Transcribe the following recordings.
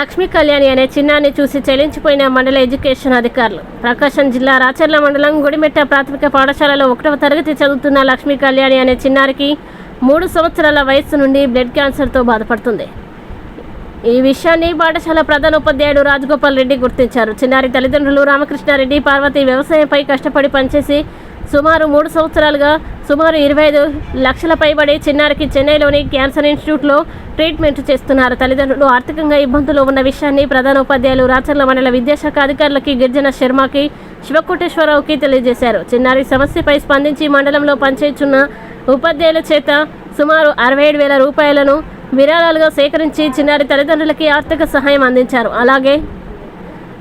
లక్ష్మీ కళ్యాణి అనే చిన్నాన్ని చూసి చెల్లించిపోయిన మండల ఎడ్యుకేషన్ అధికారులు. ప్రకాశం జిల్లా రాచర్ల మండలం గుడిమెట్ట ప్రాథమిక పాఠశాలలో ఒకటవ తరగతి చదువుతున్న లక్ష్మీ కళ్యాణి అనే చిన్నారికి మూడు సంవత్సరాల వయస్సు నుండి బ్లడ్ క్యాన్సర్తో బాధపడుతుంది. ఈ విషయాన్ని పాఠశాల ప్రధాన ఉపాధ్యాయుడు రాజగోపాల్ రెడ్డి గుర్తించారు. చిన్నారి తల్లిదండ్రులు రామకృష్ణారెడ్డి పార్వతి వ్యవసాయంపై కష్టపడి పనిచేసి సుమారు మూడు సంవత్సరాలుగా సుమారు ఇరవై ఐదు లక్షల పైబడి చిన్నారికి చెన్నైలోని క్యాన్సర్ ఇన్స్టిట్యూట్లో ట్రీట్మెంట్ చేస్తున్నారు. తల్లిదండ్రులు ఆర్థికంగా ఇబ్బందులు ఉన్న విషయాన్ని ప్రధాన ఉపాధ్యాయులు రాచర్ల మండల విద్యాశాఖ అధికారులకి గిరిజన శర్మకి శివకోటేశ్వరరావుకి తెలియజేశారు. చిన్నారి సమస్యపై స్పందించి మండలంలో పనిచేస్తున్న ఉపాధ్యాయుల చేత సుమారు అరవై ఏడు వేల రూపాయలను విరాళాలుగా సేకరించి చిన్నారి తల్లిదండ్రులకి ఆర్థిక సహాయం అందించారు. అలాగే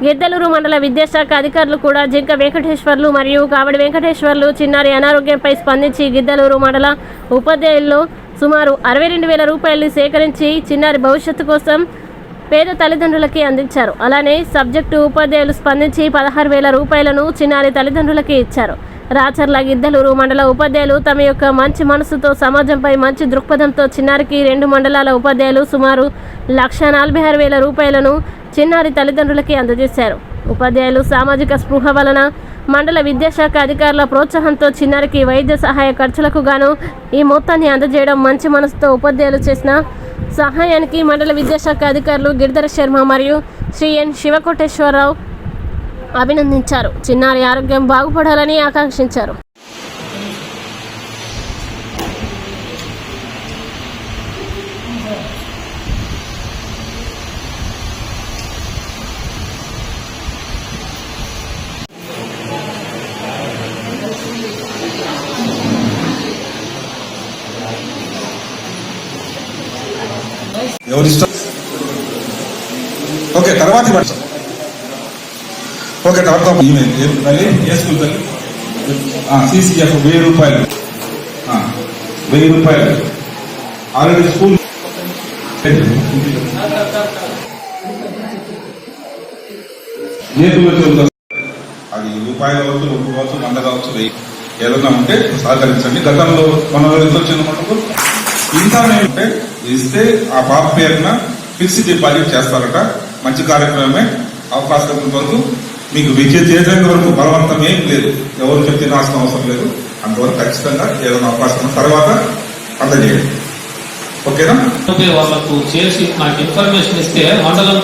గిద్దలూరు మండల విద్యాశాఖ అధికారులు కూడా జింక వెంకటేశ్వర్లు మరియు కావడి వెంకటేశ్వర్లు చిన్నారి అనారోగ్యంపై స్పందించి గిద్దలూరు మండల ఉపాధ్యాయుల్లో సుమారు అరవై రెండు వేల రూపాయలు సేకరించి చిన్నారి భవిష్యత్తు కోసం పేద తల్లిదండ్రులకి అందించారు. అలానే సబ్జెక్టు ఉపాధ్యాయులు స్పందించి పదహారు వేల రూపాయలను చిన్నారి తల్లిదండ్రులకి ఇచ్చారు. రాచర్ల గిద్దలూరు మండల ఉపాధ్యాయులు తమ యొక్క మంచి మనసుతో సమాజంపై మంచి దృక్పథంతో చిన్నారికి రెండు మండలాల ఉపాధ్యాయులు సుమారు లక్ష నలభై ఆరు వేల రూపాయలను చిన్నారి తల్లిదండ్రులకి అందజేశారు. ఉపాధ్యాయులు సామాజిక స్పృహ వలన మండల విద్యాశాఖ అధికారుల ప్రోత్సాహంతో చిన్నారికి వైద్య సహాయ ఖర్చులకు గాను ఈ మొత్తాన్ని అందజేయడం మంచి మనసుతో ఉపాధ్యాయులు చేసిన సహాయానికి మండల విద్యాశాఖ అధికారులు గిరిధర శర్మ మరియు శ్రీ ఎన్ శివకోటేశ్వరరావు అభినందించారు. చిన్నారి ఆరోగ్యం బాగుపడాలని ఆకాంక్షించారు. ఓకే తర్వాత ఇవ్వండి. ఓకే డాక్టర్ ఈమెయిల్ ఏ స్కూల్ తల్లి? సిసిఎఫ్ వెయ్యి రూపాయలు. వెయ్యి రూపాయలు. ఆల్రెడీ స్కూల్ ఏ అది రూపాయలు కావచ్చు రెండు కావచ్చు వంద కావచ్చు వెయ్యి. ఏదైనా ఉంటే సహకరించండి. గతంలో మన ఎంత వచ్చిన మటుకు? ఇంకా ఉంటే ఇస్తే ఆ పాప పేరున ఫిక్స్డ్ డిపాజిట్ చేస్తారట. మంచి కార్యక్రమమే అవకాశం ఉన్నంత వరకు మీకు విద్య చేసేంత వరకు బలవంతం ఏం లేదు. ఎవరు చెప్తే రాసిన అవసరం లేదు. అంతవరకు ఖచ్చితంగా ఏదైనా అవకాశం తర్వాత అందజేయండి ఓకేనా? వాళ్ళకు చేసి నాకు ఇన్ఫర్మేషన్ ఇస్తే మండలం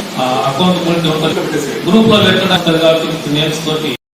అకౌంట్ ఉంటుంది గ్రూప్లో పెట్టడం కాబట్టి తోటి